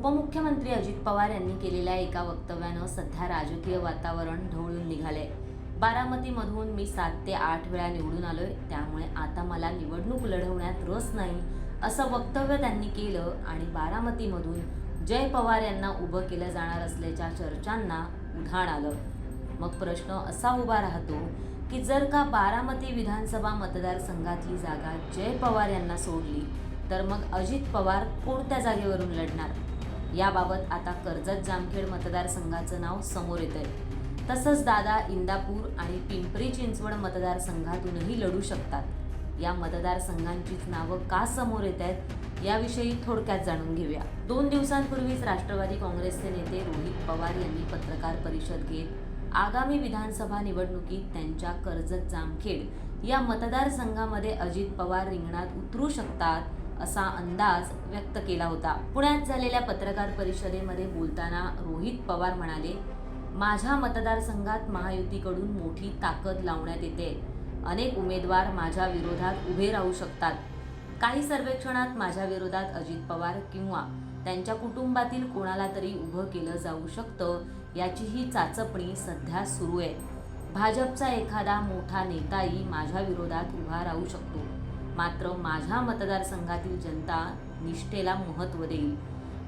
उपमुख्यमंत्री अजित पवार यांनी केलेल्या एका वक्तव्यानं सध्या राजकीय वातावरण ढवळून निघालंय. बारामतीमधून मी सात ते आठ वेळा निवडून आलोय त्यामुळे आता मला निवडणूक लढवण्यात रस नाही असं वक्तव्य त्यांनी केलं आणि बारामतीमधून जय पवार यांना उभं केलं जाणार असल्याच्या चर्चांना उधाण आलं. मग प्रश्न असा उभा राहतो की जर का बारामती विधानसभा मतदारसंघातली जागा जय पवार यांना सोडली तर मग अजित पवार कोणत्या जागेवरून लढणार? याबाबत आता कर्जत जामखेड मतदारसंघाचं नाव समोर येत आहे तसंच दादा इंदापूर आणि पिंपरी चिंचवड मतदारसंघातूनही लढू शकतात. या मतदारसंघांचीच नावं का समोर येत आहेत याविषयी थोडक्यात जाणून घेऊया. दोन दिवसांपूर्वीच राष्ट्रवादी काँग्रेसचे नेते रोहित पवार यांनी पत्रकार परिषद घेत आगामी विधानसभा निवडणुकीत त्यांच्या कर्जत जामखेड या मतदारसंघामध्ये अजित पवार रिंगणात उतरू शकतात असा अंदाज व्यक्त केला होता. पुण्यात झालेल्या पत्रकार परिषदेमध्ये बोलताना रोहित पवार म्हणाले माझ्या मतदारसंघात महायुतीकडून मोठी ताकद लावण्यात येते. अनेक उमेदवार माझ्या विरोधात उभे राहू शकतात. काही सर्वेक्षणात माझ्या विरोधात अजित पवार किंवा त्यांच्या कुटुंबातील कोणाला तरी उभं केलं जाऊ शकतं याची ही चाचपणी सध्या सुरू आहे. भाजपचा एखादा मोठा नेताही माझ्या विरोधात उभा राहू शकतो. मात्र माझ्या मतदारसंघातील जनता निष्ठेला महत्त्व देईल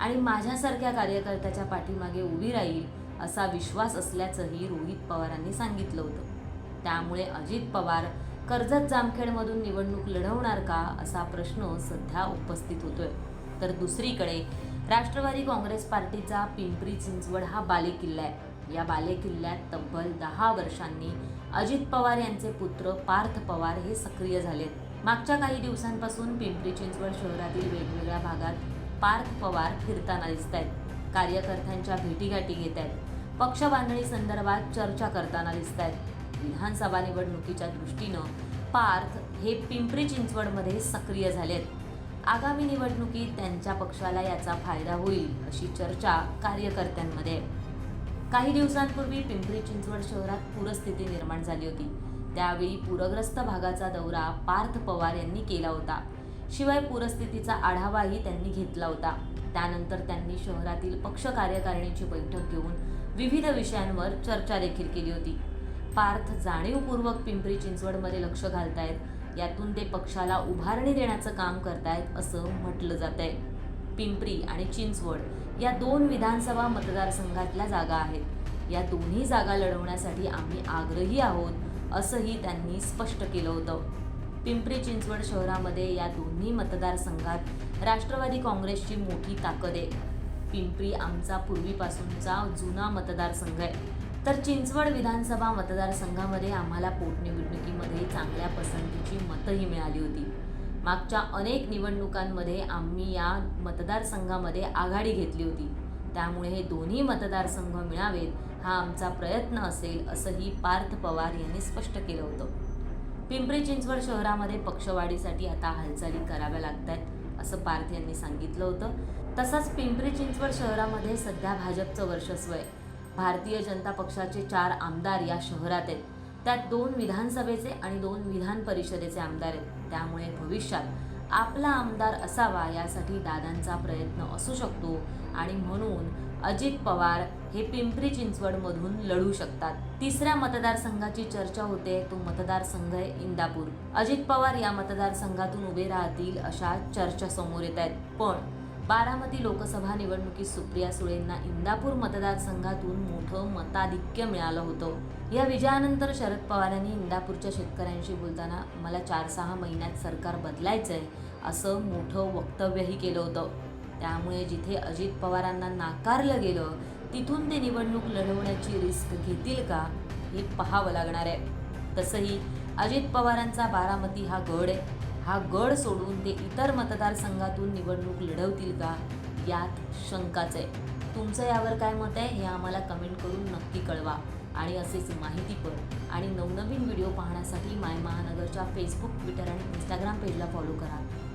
आणि माझ्यासारख्या कार्यकर्त्याच्या पाठीमागे उभी राहील असा विश्वास असल्याचंही रोहित पवारांनी सांगितलं होतं. त्यामुळे अजित पवार कर्जत जामखेडमधून निवडणूक लढवणार का असा प्रश्न सध्या उपस्थित होतोय. तर दुसरीकडे राष्ट्रवादी काँग्रेस पार्टीचा पिंपरी चिंचवड हा बालेकिल्ला आहे. या बालेकिल्ल्यात तब्बल दहा वर्षांनी अजित पवार यांचे पुत्र पार्थ पवार हे सक्रिय झालेत. मागच्या काही दिवसांपासून पिंपरी चिंचवड शहरातील वेगवेगळ्या भागात पार्थ पवार फिरताना दिसत आहेत कार्यकर्त्यांच्या भेटीगाठी घेत आहेत पक्ष बांधणी संदर्भात चर्चा करताना दिसत आहेत विधानसभा निवडणुकीच्या दृष्टीनं पार्थ हे पिंपरी चिंचवडमध्ये सक्रिय झालेत. आगामी निवडणुकीत त्यांच्या पक्षाला याचा फायदा होईल अशी चर्चा कार्यकर्त्यांमध्ये. आहे काही दिवसांपूर्वी पिंपरी चिंचवड शहरात पूरस्थिती निर्माण झाली होती. त्यावेळी पूरग्रस्त भागाचा दौरा पार्थ पवार यांनी केला होता. शिवाय पूरस्थितीचा आढावाही त्यांनी घेतला होता. त्यानंतर त्यांनी शहरातील पक्ष कार्यकारिणीची बैठक घेऊन विविध विषयांवर चर्चा देखील केली होती. पार्थ जाणीवपूर्वक पिंपरी चिंचवडमध्ये लक्ष घालतायत. यातून ते पक्षाला उभारणी देण्याचं काम करतायत असं म्हटलं जात आहे पिंपरी आणि चिंचवड या दोन विधानसभा मतदारसंघातल्या जागा आहेत. या दोन्ही जागा लढवण्यासाठी आम्ही आग्रही आहोत. असंही त्यांनी स्पष्ट केलं होतं. पिंपरी चिंचवड शहरामध्ये या दोन्ही मतदारसंघात राष्ट्रवादी काँग्रेसची मोठी ताकद आहे. पिंपरी आमचा पूर्वीपासूनचा जुना मतदारसंघ आहे. तर चिंचवड विधानसभा मतदारसंघामध्ये आम्हाला पोटनिवडणुकीमध्ये चांगल्या पसंतीची मतंही मिळाली होती. मागच्या अनेक निवडणुकांमध्ये आम्ही या मतदारसंघामध्ये आघाडी घेतली होती. त्यामुळे हे दोन्ही मतदारसंघ मिळावेत हा आमचा प्रयत्न असेल असंही पार्थ पवार यांनी स्पष्ट केलं होतं. पिंपरी चिंचवड शहरामध्ये पक्षवाढीसाठी आता हालचाली कराव्या लागत आहेत असं पार्थ यांनी सांगितलं होतं. तसंच पिंपरी चिंचवड शहरामध्ये सध्या भाजपचं वर्चस्व आहे. भारतीय जनता पक्षाचे चार आमदार या शहरात आहेत. त्यात दोन विधानसभेचे आणि दोन विधान परिषदेचे आमदार आहेत. त्यामुळे भविष्यात आपला आमदार असावा यासाठी दादांचा प्रयत्न असू शकतो. आणि म्हणून अजित पवार हे पिंपरी चिंचवडमधून लढू शकतात. तिसऱ्या मतदारसंघाची चर्चा होते तो मतदारसंघ आहे इंदापूर. अजित पवार या मतदारसंघातून उभे राहतील अशा चर्चा समोर येत आहेत. पण बारामती लोकसभा निवडणुकीत सुप्रिया सुळेंना इंदापूर मतदारसंघातून मोठं मताधिक्य मिळालं होतं. या विजयानंतर शरद पवार यांनी इंदापूरच्या शेतकऱ्यांशी बोलताना मला चार सहा महिन्यात सरकार बदलायचं आहे असं मोठं वक्तव्यही केलं होतं. त्यामुळे जिथे अजित पवारांना नाकारलं गेलं तिथून ते निवडणूक लढवण्याची रिस्क घेतील का हे पाहावं लागणार आहे. तसंही अजित पवारांचा बारामती हा गड आहे. हा गड सोडून ते इतर मतदारसंघातून निवडणूक लढवतील का यात शंकाच आहे. तुमचं यावर काय मत आहे हे आम्हाला कमेंट करून नक्की कळवा. आणि असेच माहितीपर आणि नवनवीन व्हिडिओ पाहण्यासाठी माय महानगरच्या फेसबुक ट्विटर आणि इंस्टाग्राम पेजला फॉलो करा.